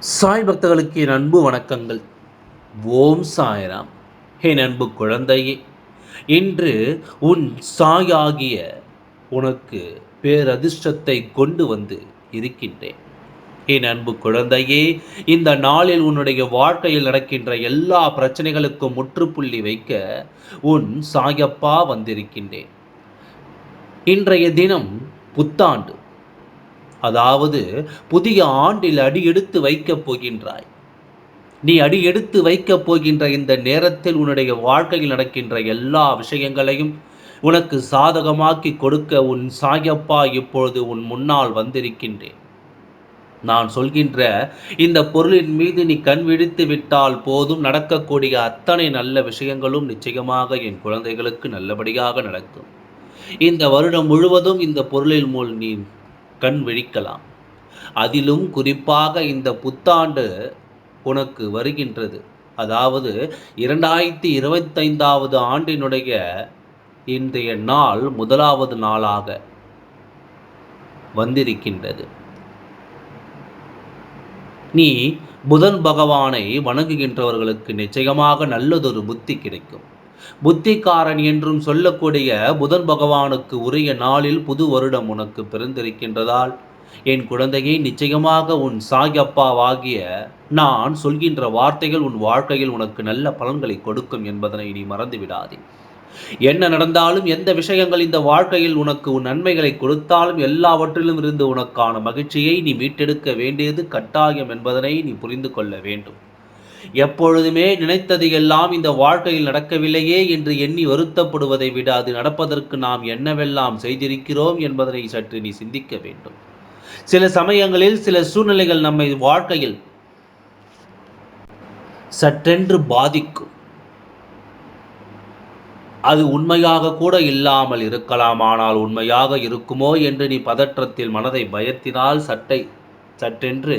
சாய் பக்தர்களுக்கு என் அன்பு வணக்கங்கள். ஓம் சாய்ராம். என் அன்பு குழந்தையே இன்று உன் சாயாகிய உனக்கு பேரதிர்ஷ்டத்தை கொண்டு வந்து இருக்கின்றேன். என் அன்பு குழந்தையே இந்த நாளில் உன்னுடைய வாழ்க்கையில் நடக்கின்ற எல்லா பிரச்சனைகளுக்கும் முற்றுப்புள்ளி வைக்க உன் சாயப்பா வந்திருக்கின்றேன். இன்றைய தினம் புத்தாண்டு. அதாவது புதிய ஆண்டில் அடி எடுத்து வைக்கப் போகின்றாய். நீ அடி எடுத்து வைக்கப் போகின்ற இந்த நேரத்தில் உன்னுடைய வாழ்க்கையில் நடக்கின்ற எல்லா விஷயங்களையும் உனக்கு சாதகமாக்கி கொடுக்க உன் சாயப்பா இப்பொழுது உன் முன்னால் வந்திருக்கின்றேன். நான் சொல்கின்ற இந்த பொருளின் மீது நீ கண் விழித்து விட்டால் போதும் நடக்கக்கூடிய அத்தனை நல்ல விஷயங்களும் நிச்சயமாக என் குழந்தைகளுக்கு நல்லபடியாக நடக்கும். இந்த வருடம் முழுவதும் இந்த பொருளின் மூல் நீ கண் விழிக்கலாம். அதிலும் குறிப்பாக இந்த புத்தாண்டு உனக்கு வருகின்றது. அதாவது இரண்டாயிரத்தி இருபத்தைந்தாவது ஆண்டினுடைய இன்றைய நாள் முதலாவது நாளாக வந்திருக்கின்றது. நீ புதன் பகவானை வணங்குகின்றவர்களுக்கு நிச்சயமாக நல்லதொரு புத்தி கிடைக்கும். புத்திக்காரன் என்றும் சொல்லக்கூடிய புதன் பகவானுக்கு உரிய நாளில் புது வருடம் உனக்கு பிறந்திருக்கின்றதால் என் குழந்தையை நிச்சயமாக உன் சாயப்பாவாகிய நான் சொல்கின்ற வார்த்தைகள் உன் வாழ்க்கையில் உனக்கு நல்ல பலன்களை கொடுக்கும் என்பதனை நீ மறந்துவிடாதே. என்ன நடந்தாலும் எந்த விஷயங்கள் இந்த வாழ்க்கையில் உனக்கு உன் நன்மைகளை கொடுத்தாலும் எல்லாவற்றிலும் இருந்து உனக்கான மகிழ்ச்சியை நீ மீட்டெடுக்க வேண்டியது கட்டாயம் என்பதனை நீ புரிந்து கொள்ள வேண்டும். எப்பொழுதுமே நினைத்தது எல்லாம் இந்த வாழ்க்கையில் நடக்கவில்லையே என்று எண்ணி வருத்தப்படுவதை விட அது நடப்பதற்கு நாம் என்னவெல்லாம் செய்திருக்கிறோம் என்பதனை சற்று நீ சிந்திக்க வேண்டும். சில சமயங்களில் சில சூழ்நிலைகள் நம்மை வாழ்க்கையில் சற்றென்று பாதிக்கும். அது உண்மையாக கூட இல்லாமல் இருக்கலாம் ஆனால் உண்மையாக இருக்குமோ என்று நீ பதற்றத்தில் மனதை பயத்தினால் சட்டை சட்டென்று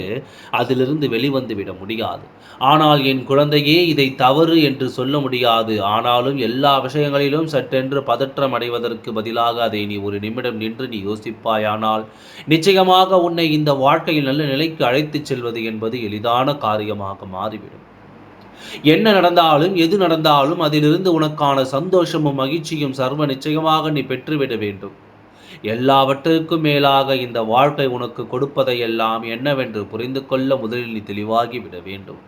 அதிலிருந்து வெளிவந்துவிட முடியாது. ஆனால் என் குழந்தையே இதை தவறு என்று சொல்ல முடியாது. ஆனாலும் எல்லா விஷயங்களிலும் சட்டென்று பதற்றம் அடைவதற்கு பதிலாக அதை நீ ஒரு நிமிடம் நின்று நீ யோசிப்பாயானால் நிச்சயமாக உன்னை இந்த வாழ்க்கையில் நல்ல நிலைக்கு அழைத்துச் செல்வது என்பது எளிதான காரியமாக மாறிவிடும். என்ன நடந்தாலும் எது நடந்தாலும் அதிலிருந்து உனக்கான சந்தோஷமும் மகிழ்ச்சியும் சர்வ நிச்சயமாக நீ பெற்றுவிட வேண்டும். எல்லாவற்றிற்கும் மேலாக இந்த வாழ்க்கை உனக்கு கொடுப்பதையெல்லாம் என்னவென்று புரிந்து கொள்ள முதலில் நீ தெளிவாகி விட வேண்டும்.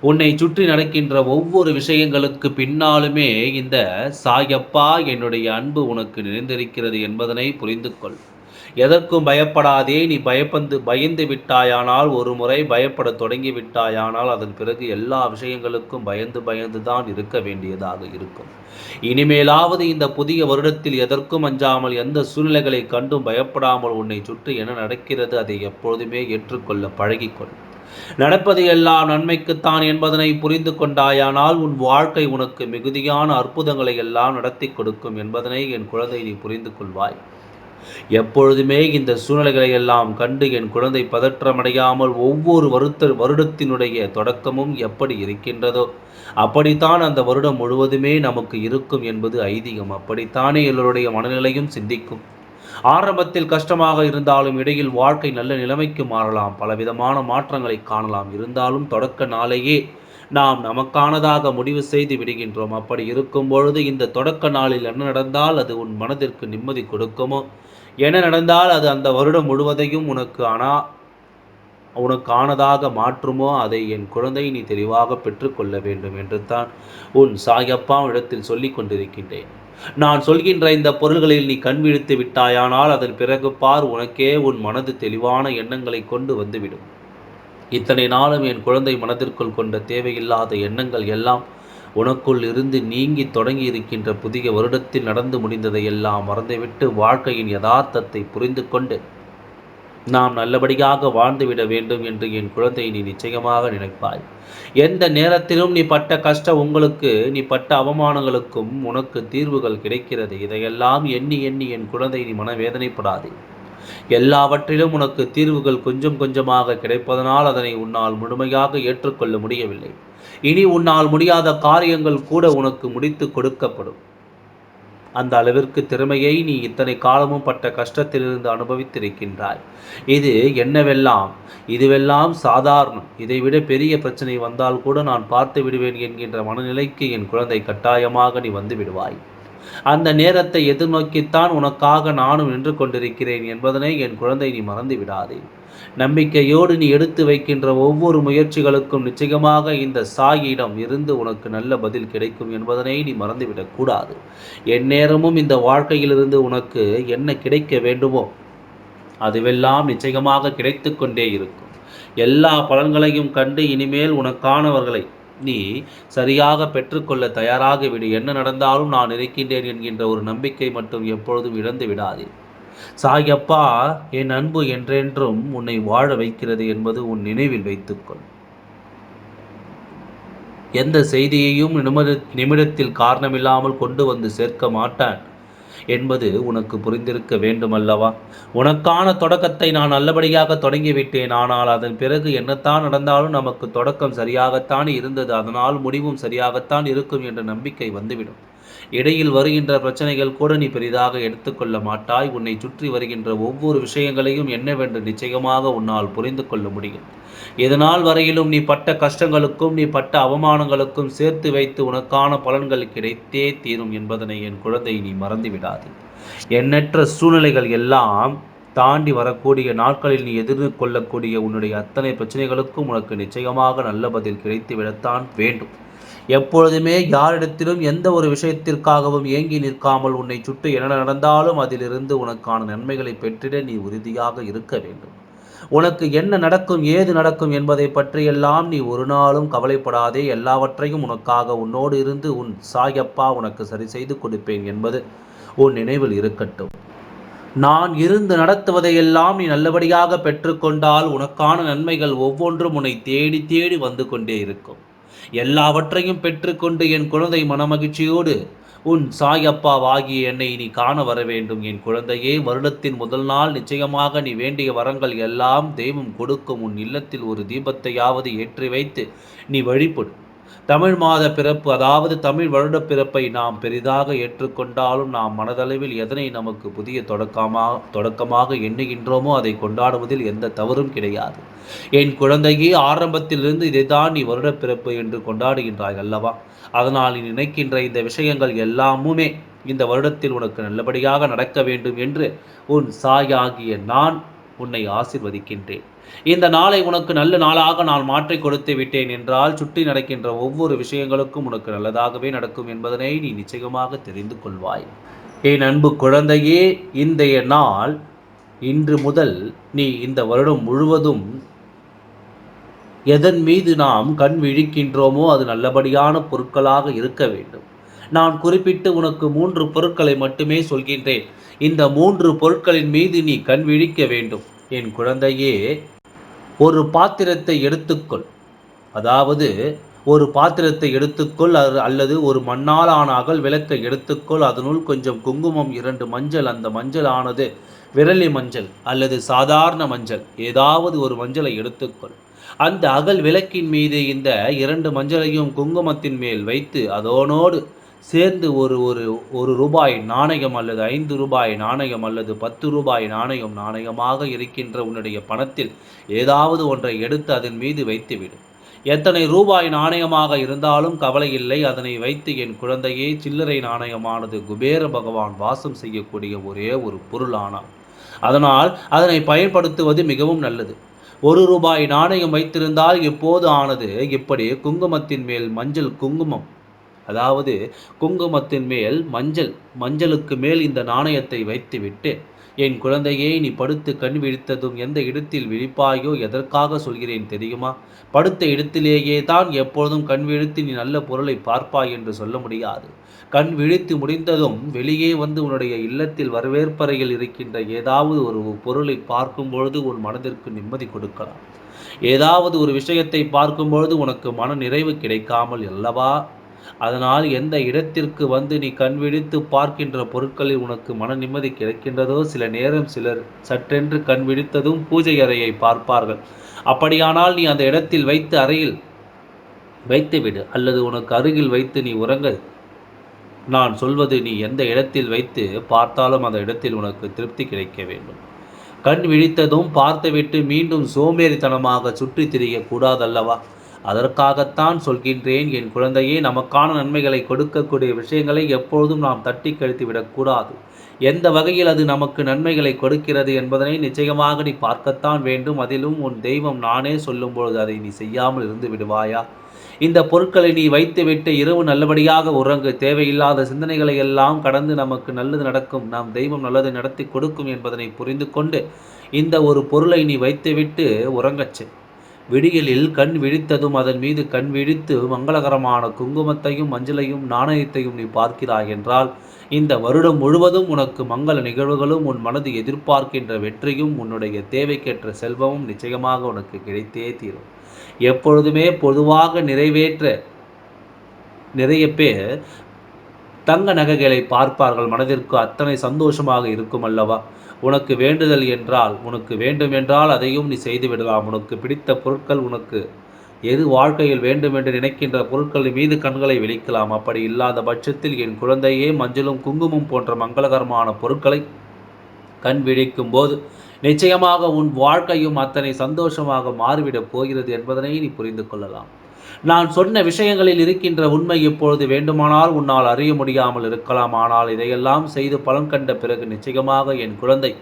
உன்னை சுற்றி நடக்கின்ற ஒவ்வொரு விஷயங்களுக்கு பின்னாலுமே இந்த சாயப்பா என்னுடைய அன்பு உனக்கு நிறைந்திருக்கிறது என்பதனை புரிந்து கொள். எதற்கும் பயப்படாதே நீ பயப்பந்து பயந்து விட்டாயானால் ஒரு முறை பயப்பட தொடங்கி விட்டாயானால் அதன் பிறகு எல்லா விஷயங்களுக்கும் பயந்து பயந்து தான் இருக்க வேண்டியதாக இருக்கும். இனிமேலாவது இந்த புதிய வருடத்தில் எதற்கும் அஞ்சாமல் எந்த சூழ்நிலைகளை கண்டும் பயப்படாமல் உன்னை சுற்றி என்ன நடக்கிறது அதை எப்பொழுதுமே ஏற்றுக்கொள்ள பழகிக்கொள். நடப்பது எல்லாம் நன்மைக்குத்தான் என்பதனை புரிந்து கொண்டாயானால் உன் வாழ்க்கை உனக்கு மிகுதியான அற்புதங்களை எல்லாம் நடத்தி கொடுக்கும் என்பதனை என் குழந்தை நீ புரிந்து கொள்வாய். எப்பொழுதுமே இந்த சூழ்நிலைகளை எல்லாம் கண்டு என் குழந்தை பதற்றமடையாமல் ஒவ்வொரு வருத்த வருடத்தினுடைய தொடக்கமும் எப்படி இருக்கின்றதோ அப்படித்தான் அந்த வருடம் முழுவதுமே நமக்கு இருக்கும் என்பது ஐதீகம். அப்படித்தானே எல்லோருடைய மனநிலையும் சிந்திக்கும். ஆரம்பத்தில் கஷ்டமாக இருந்தாலும் இடையில் வாழ்க்கை நல்ல நிலைமைக்கு மாறலாம். பலவிதமான மாற்றங்களை காணலாம். இருந்தாலும் தொடக்க நாளையே நாம் நமக்கானதாக முடிவு செய்து விடுகின்றோம். அப்படி இருக்கும் பொழுது இந்த தொடக்க நாளில் என்ன நடந்தால் அது உன் மனதிற்கு நிம்மதி கொடுக்குமோ? என்ன நடந்தால் அது அந்த வருடம் முழுவதையும் உனக்கு ஆனா உனக்கு ஆனதாக மாற்றுமோ? அதை என் குழந்தை நீ தெளிவாக பெற்றுக்கொள்ள வேண்டும் என்று தான் உன் சாயப்பா இடத்தில் சொல்லிக் கொண்டிருக்கின்றேன். நான் சொல்கின்ற இந்த பொருள்களில் நீ கண் விழித்து விட்டாயானால் அதன் பிறகு பார் உனக்கே உன் மனது தெளிவான எண்ணங்களை கொண்டு வந்துவிடும். இத்தனை நாளும் என் குழந்தை மனதிற்குள் கொண்ட தேவையில்லாத எண்ணங்கள் எல்லாம் உனக்குள் இருந்து நீங்கி தொடங்கி இருக்கின்ற புதிய வருடத்தில் நடந்து முடிந்ததை எல்லாம் மறந்துவிட்டு வாழ்க்கையின் யதார்த்தத்தை புரிந்து கொண்டு நாம் நல்லபடியாக வாழ்ந்துவிட வேண்டும் என்று என் குழந்தை நீ நிச்சயமாக நினைப்பாய். எந்த நேரத்திலும் நீ பட்ட கஷ்டம் உங்களுக்கு நீ பட்ட அவமானங்களுக்கும் உனக்கு தீர்வுகள் கிடைக்கிறது. இதையெல்லாம் எண்ணி எண்ணி என் குழந்தை நீ மனவேதனைப்படாதே. எல்லாவற்றிலும் உனக்கு தீர்வுகள் கொஞ்சம் கொஞ்சமாக கிடைப்பதனால் அதனை உன்னால் முழுமையாக ஏற்றுக்கொள்ள முடியவில்லை. இனி உன்னால் முடியாத காரியங்கள் கூட உனக்கு முடித்து கொடுக்கப்படும். அந்த அளவிற்கு திறமையை நீ இத்தனை காலமும் பட்ட கஷ்டத்திலிருந்து அனுபவித்திருக்கின்றாய். இது என்னவெல்லாம்? இதுவெல்லாம் சாதாரணம். இதைவிட பெரிய பிரச்சனை வந்தால் கூட நான் பார்த்து விடுவேன் என்கின்ற மனநிலைக்கு என் குழந்தை கட்டாயமாக நீ வந்து விடுவாய். அந்த நேரத்தை எதிர்நோக்கித்தான் உனக்காக நானும் நின்று கொண்டிருக்கிறேன் என்பதனை என் குழந்தை நீ மறந்து விடாதே நம்பிக்கையோடு நீ எடுத்து வைக்கின்ற ஒவ்வொரு முயற்சிகளுக்கும் நிச்சயமாக இந்த சாயிடம் இருந்து உனக்கு நல்ல பதில் கிடைக்கும் என்பதனை நீ மறந்துவிடக்கூடாது எந்நேரமும் இந்த வாழ்க்கையிலிருந்து உனக்கு என்ன கிடைக்க வேண்டுமோ அதுவெல்லாம் நிச்சயமாக கிடைத்து கொண்டே இருக்கும். எல்லா பலன்களையும் கண்டு இனிமேல் உனக்கானவர்களை நீ சரியாக பெற்றுக்கொள்ள தயாராகிவிடு. என்ன நடந்தாலும் நான் இருக்கின்றேன் என்கின்ற ஒரு நம்பிக்கை மட்டும் எப்பொழுதும் இழந்து விடாதே. சாயப்பா என் அன்பு என்றென்றும் உன்னை வாழ வைக்கிறது என்பது உன் நினைவில் வைத்துக்கொள். எந்த செய்தியையும் நிமிட நிமிடத்தில் காரணமில்லாமல் கொண்டு வந்து சேர்க்க மாட்டான். என்பது உனக்கு புரிந்திருக்க வேண்டுமல்லவா? உனக்கான தொடக்கத்தை நான் நல்லபடியாக தொடங்கிவிட்டேன். ஆனால் அதன் பிறகு என்னத்தான் நடந்தாலும் நமக்கு தொடக்கம் சரியாகத்தான் இருந்தது. அதனால் முடிவும் சரியாகத்தான் இருக்கும் என்ற நம்பிக்கை வந்துவிடும். இடையில் வருகின்ற பிரச்சனைகள் கூட நீ பெரிதாக எடுத்துக்கொள்ள மாட்டாய். உன்னை சுற்றி வருகின்ற ஒவ்வொரு விஷயங்களையும் என்னவென்று நிச்சயமாக உன்னால் புரிந்து கொள்ள முடியும். இதனால் வரையிலும் நீ பட்ட கஷ்டங்களுக்கும் நீ பட்ட அவமானங்களுக்கும் சேர்த்து வைத்து உனக்கான பலன்கள் கிடைத்தே தீரும் என்பதனை என் குழந்தை நீ மறந்துவிடாது. எண்ணற்ற சூழ்நிலைகள் எல்லாம் தாண்டி வரக்கூடிய நாட்களில் நீ எதிர்கொள்ளக்கூடிய உன்னுடைய அத்தனை பிரச்சனைகளுக்கும் உனக்கு நிச்சயமாக நல்ல பதில் கிடைத்து விடத்தான் வேண்டும். எப்பொழுதுமே யாரிடத்திலும் எந்த ஒரு விஷயத்திற்காகவும் ஏங்கி நிற்காமல் உன்னை சுட்டு என்ன நடந்தாலும் அதிலிருந்து உனக்கான நன்மைகளை பெற்றிட நீ உறுதியாக இருக்க வேண்டும். உனக்கு என்ன நடக்கும் ஏது நடக்கும் என்பதை பற்றியெல்லாம் நீ ஒரு நாளும் கவலைப்படாதே. எல்லாவற்றையும் உனக்காக உன்னோடு இருந்து உன் சாயப்பா உனக்கு சரி செய்து கொடுப்பேன் என்பது உன் நினைவில் இருக்கட்டும். நான் இருந்து நடத்துவதையெல்லாம் நீ நல்லபடியாக பெற்றுக்கொண்டால் உனக்கான நன்மைகள் ஒவ்வொன்றும் உன்னை தேடி தேடி வந்து கொண்டே இருக்கும். எல்லாவற்றையும் பெற்றுக்கொண்டு என் குழந்தை மனமகிழ்ச்சியோடு உன் சாயப்பாவாகிய என்னை நீ காண வர வேண்டும். என் குழந்தையே வருடத்தின் முதல் நாள் நிச்சயமாக நீ வேண்டிய வரங்கள் எல்லாம் தெய்வம் கொடுக்கும். உன் இல்லத்தில் ஒரு தீபத்தையாவது ஏற்றி வைத்து நீ வழிபடு. தமிழ் மாத பிறப்பு அதாவது தமிழ் வருட பிறப்பை நாம் பெரிதாக ஏற்றுக்கொண்டாலும் நாம் மனதளவில் எதனை நமக்கு புதிய தொடக்கமாக தொடக்கமாக எண்ணுகின்றோமோ அதை கொண்டாடுவதில் எந்த தவறும் கிடையாது. என் குழந்தையே ஆரம்பத்திலிருந்து இதைதான் நீ வருட பிறப்பு என்று கொண்டாடுகின்றாய் அல்லவா? அதனால் நீ நினைக்கின்ற இந்த விஷயங்கள் எல்லாமுமே இந்த வருடத்தில் உனக்கு நல்லபடியாக நடக்க வேண்டும் என்று உன் சாயாகிய நான் உன்னை ஆசிர்வதிக்கின்றேன். இந்த நாளை உனக்கு நல்ல நாளாக நான் மாற்றி கொடுத்து விட்டேன் என்றால் சுற்றி நடக்கின்ற ஒவ்வொரு விஷயங்களுக்கும் உனக்கு நல்லதாகவே நடக்கும் என்பதனை நீ நிச்சயமாக தெரிந்து கொள்வாய். என் அன்பு குழந்தையே இன்றைய நாள் இன்று முதல் நீ இந்த வருடம் முழுவதும் எதன் மீது நாம் கண் விழிக்கின்றோமோ அது நல்லபடியான பொருட்களாக இருக்க வேண்டும். நான் குறிப்பிட்டு உனக்கு மூன்று பொருட்களை மட்டுமே சொல்கின்றேன். இந்த மூன்று பொருட்களின் மீது நீ கண் விழிக்க வேண்டும். என் குழந்தையே ஒரு பாத்திரத்தை எடுத்துக்கொள். அதாவது ஒரு பாத்திரத்தை எடுத்துக்கொள் அல்லது ஒரு மண்ணால் ஆன அகல் விளக்கை எடுத்துக்கொள். அதனுள் கொஞ்சம் குங்குமம் இரண்டு மஞ்சள் அந்த மஞ்சள் ஆனது விரலி மஞ்சள் அல்லது சாதாரண மஞ்சள். ஏதாவது ஒரு மஞ்சளை எடுத்துக்கொள். அந்த அகல் விளக்கின் மீது இந்த இரண்டு மஞ்சளையும் குங்குமத்தின் மேல் வைத்து அதோனோடு சேர்ந்து ஒரு ஒரு ஒரு ரூபாய் நாணயம் அல்லது ஐந்து ரூபாய் நாணயம் அல்லது பத்து ரூபாய் நாணயம் நாணயமாக இருக்கின்ற உன்னுடைய பணத்தில் ஏதாவது ஒன்றை எடுத்து அதன் மீது வைத்துவிடு. எத்தனை ரூபாய் நாணயமாக இருந்தாலும் கவலை இல்லை. அதனை வைத்து என் குழந்தையே சில்லறை நாணயமானது குபேர பகவான் வாசம் செய்யக்கூடிய ஒரே ஒரு பொருளானான் அதனால் அதனை பயன்படுத்துவது மிகவும் நல்லது. ஒரு ரூபாய் நாணயம் வைத்திருந்தால் இப்போது ஆனது இப்படி குங்குமத்தின் மேல் மஞ்சள் குங்குமம் அதாவது குங்குமத்தின் மேல் மஞ்சள் மஞ்சளுக்கு மேல் இந்த நாணயத்தை வைத்துவிட்டு என் குழந்தையே நீ படுத்து கண் விழித்ததும் எந்த இடத்தில் விழிப்பாயோ எதற்காக சொல்கிறேன் தெரியுமா? படுத்த இடத்திலேயே தான் எப்பொழுதும் கண் விழித்து நீ நல்ல பொருளை பார்ப்பாய் என்று சொல்ல முடியாது. கண் விழித்து முடிந்ததும் வெளியே வந்து உன்னுடைய இல்லத்தில் வரவேற்பறையில் இருக்கின்ற ஏதாவது ஒரு பொருளை பார்க்கும் பொழுது உன் மனதிற்கு நிம்மதி கொடுக்கலாம். ஏதாவது ஒரு விஷயத்தை பார்க்கும் பொழுது உனக்கு மன நிறைவு கிடைக்காமல் அல்லவா? அதனால் எந்த இடத்திற்கு வந்து நீ கண் விழித்து பார்க்கின்ற பொருட்களில் உனக்கு மன நிம்மதி கிடைக்கின்றதோ சில நேரம் சிலர் சற்றென்று கண் விழித்ததும் பூஜை அறையை பார்ப்பார்கள். அப்படியானால் நீ அந்த இடத்தில் வைத்து அறையில் வைத்துவிடு அல்லது உனக்கு அருகில் வைத்து நீ உறங்க. நான் சொல்வது நீ எந்த இடத்தில் வைத்து பார்த்தாலும் அந்த இடத்தில் உனக்கு திருப்தி கிடைக்க வேண்டும். கண் விழித்ததும் பார்த்துவிட்டு மீண்டும் சோம்பேறித்தனமாக சுற்றி திரியக்கூடாதல்லவா? அதற்காகத்தான் சொல்கின்றேன் என் குழந்தையே நமக்கான நன்மைகளை கொடுக்கக்கூடிய விஷயங்களை எப்பொழுதும் நாம் தட்டி கழித்து விடக்கூடாது. எந்த வகையில் அது நமக்கு நன்மைகளை கொடுக்கிறது என்பதனை நிச்சயமாக நீ பார்க்கத்தான் வேண்டும். அதிலும் உன் தெய்வம் நானே சொல்லும் பொழுது அதை நீ செய்யாமல் இருந்து விடுவாயா? இந்த பொருட்களை நீ வைத்துவிட்டு இரவு நல்லபடியாக உறங்கு. தேவையில்லாத சிந்தனைகளை எல்லாம் கடந்து நமக்கு நல்லது நடக்கும். நாம் தெய்வம் நல்லது நடத்தி கொடுக்கும் என்பதனை புரிந்து கொண்டு இந்த ஒரு பொருளை நீ வைத்துவிட்டு உறங்கச்சு விடியலில் கண் விழித்ததும் அதன் மீது கண் விழித்து மங்களகரமான குங்குமத்தையும் மஞ்சளையும் நாணயத்தையும் நீ பார்க்கிறாய் என்றால் இந்த வருடம் முழுவதும் உனக்கு மங்கள நிகழ்வுகளும் உன் மனது எதிர்பார்க்கின்ற வெற்றியும் உன்னுடைய தேவைக்கேற்ற செல்வமும் நிச்சயமாக உனக்கு கிடைத்தே தீரும். எப்பொழுதுமே பொதுவாக நிறைவேற்ற நிறைய பேர் தங்க நகைகளை பார்ப்பார்கள். மனதிற்கு அத்தனை சந்தோஷமாக இருக்கும் அல்லவா? உனக்கு வேண்டுதல் என்றால் உனக்கு வேண்டுமென்றால் அதையும் நீ செய்துவிடலாம். உனக்கு பிடித்த பொருட்கள் உனக்கு. எது வாழ்க்கையில் வேண்டும் என்று நினைக்கின்ற பொருட்கள் மீது கண்களை விழிக்கலாம். அப்படி இல்லாத பட்சத்தில் என் குழந்தையே மஞ்சளும் குங்குமம் போன்ற மங்களகரமான பொருட்களை கண் விழிக்கும் போது நிச்சயமாக உன் வாழ்க்கையும் அத்தனை சந்தோஷமாக மாறிவிடப் போகிறது என்பதனை நீ புரிந்து கொள்ளலாம். நான் சொன்ன விஷயங்களில் இருக்கின்ற உண்மை இப்பொழுது வேண்டுமானால் உன்னால் அறிய முடியாமல் இருக்கலாம். ஆனால் இதையெல்லாம் செய்து பலன் கண்ட பிறகு நிச்சயமாக என் குழந்தை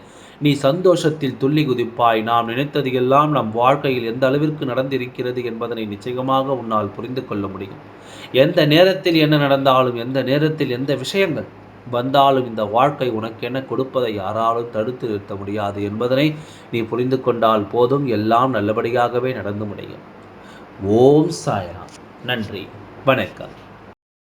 நீ சந்தோஷத்தில் துள்ளி குதிப்பாய். நாம் நினைத்தது எல்லாம் நம் வாழ்க்கையில் எந்த அளவிற்கு நடந்திருக்கிறது என்பதனை நிச்சயமாக உன்னால் புரிந்து கொள்ள முடியும். எந்த நேரத்தில் என்ன நடந்தாலும் எந்த நேரத்தில் எந்த விஷயங்கள் வந்தாலும் இந்த வாழ்க்கை உனக்கென கொடுப்பதை யாராலும் தடுத்து நிறுத்த முடியாது என்பதனை நீ புரிந்து கொண்டால் போதும். எல்லாம் நல்லபடியாகவே நடந்து முடியும். ஓம் சாயராம். நன்றி. வணக்கம்.